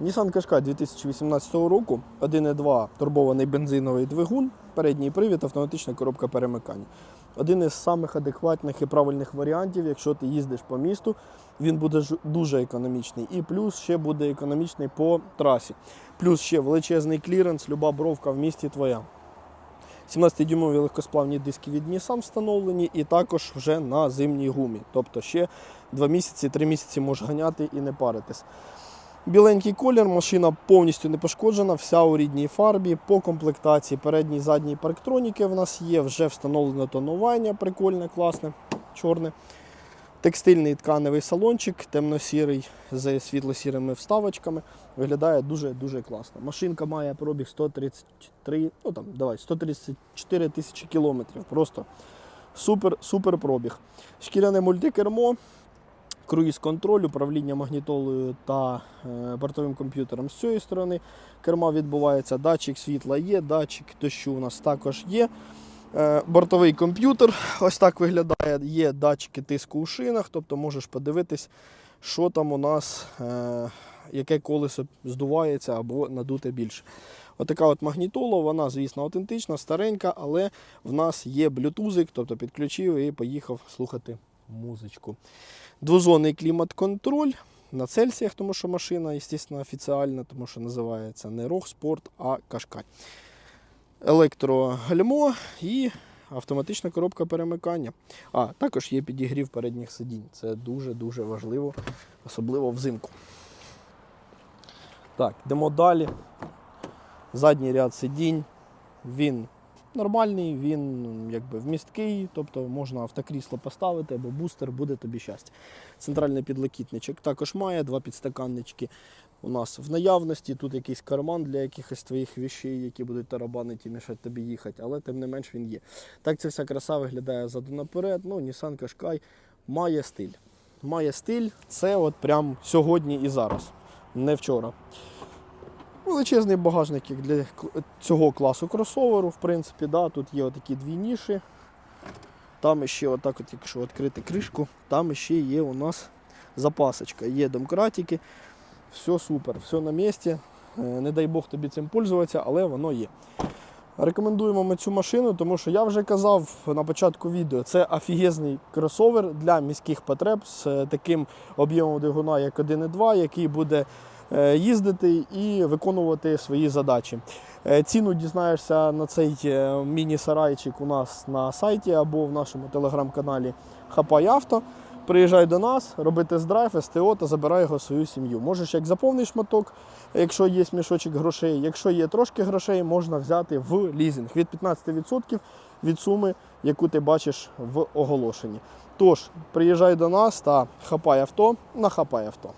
Nissan Qashqai 2018 року, 1.2 турбований бензиновий двигун, передній привід, автоматична коробка перемикання. Один із самих адекватних і правильних варіантів, якщо ти їздиш по місту, він буде дуже економічний. І плюс ще буде економічний по трасі. Плюс ще величезний кліренс, люба бровка в місті твоя. 17-дюймові легкосплавні диски від Nissan встановлені і також вже на зимній гумі. Тобто ще 2 місяці, 3 місяці можеш ганяти і не паритись. Біленький колір, машина повністю не пошкоджена, вся у рідній фарбі. По комплектації передній і задній парктроніки в нас є, вже встановлено тонування, прикольне, класне, чорне. Tекстильний тканевий салончик, темно-сірий з світло-сірими вставочками. Виглядає дуже-дуже класно. Машинка має пробіг 133, ну там, давай, 134 тисячі кілометрів. Просто супер, супер пробіг. Шкіряне мультикермо, круїз-контроль, управління магнітолою та е, бортовим комп'ютером з цієї сторони. Керма відбувається, датчик світла є, датчик дощу у нас також є. Е, Бортовий комп'ютер ось так виглядає. Є датчики тиску у шинах, тобто можеш подивитись, що там у нас, е, яке колесо здувається або надуте більше. Отака от магнітола, вона, звісно, автентична, старенька, але в нас є блютузик, тобто підключив і поїхав слухати музичку. Двозонний клімат-контроль на Цельсіях, тому що машина, звісно, офіціальна, тому що називається не Рог Спорт, а Кашкай. Електрогальмо і автоматична коробка перемикання. А, також є підігрів передніх сидінь. Це дуже-дуже важливо, особливо взимку. Так, йдемо далі. Задній ряд сидінь. Він нормальний, він якби вмісткий, тобто можна автокрісло поставити або бустер, буде тобі щастя. Центральний підлокітничок також має, два підстаканнички у нас в наявності. Тут якийсь карман для якихось твоїх вещей, які будуть тарабанити і мішати тобі їхати, але тим не менш він є. Так ця вся краса виглядає заду наперед. Ну, Nissan Qashqai має стиль. Має стиль, це от прям сьогодні і зараз, не вчора. Величезний багажник як для цього класу кросоверу, в принципі, да, тут є отакі дві ніші. Там ще отак, от, якщо відкрити кришку, там ще є у нас запасочка. Є домкратики. Все супер, все на місці. Е, Не дай Бог тобі цим пользуватися, але воно є. Рекомендуємо ми цю машину, тому що я вже казав на початку відео, це офігезний кросовер для міських потреб з е, таким об'ємом двигуна, як 1.2, який буде їздити і виконувати свої задачі. Е, Ціну дізнаєшся на цей е, міні-сарайчик у нас на сайті або в нашому телеграм-каналі Хапай Авто. Приїжджай до нас, роби тест-драйв, СТО та забирай його в свою сім'ю. Можеш як заповний шматок, якщо є мішочок грошей. Якщо є трошки грошей, можна взяти в лізинг від 15% від суми, яку ти бачиш в оголошенні. Тож, приїжджай до нас та хапай авто на хапай авто.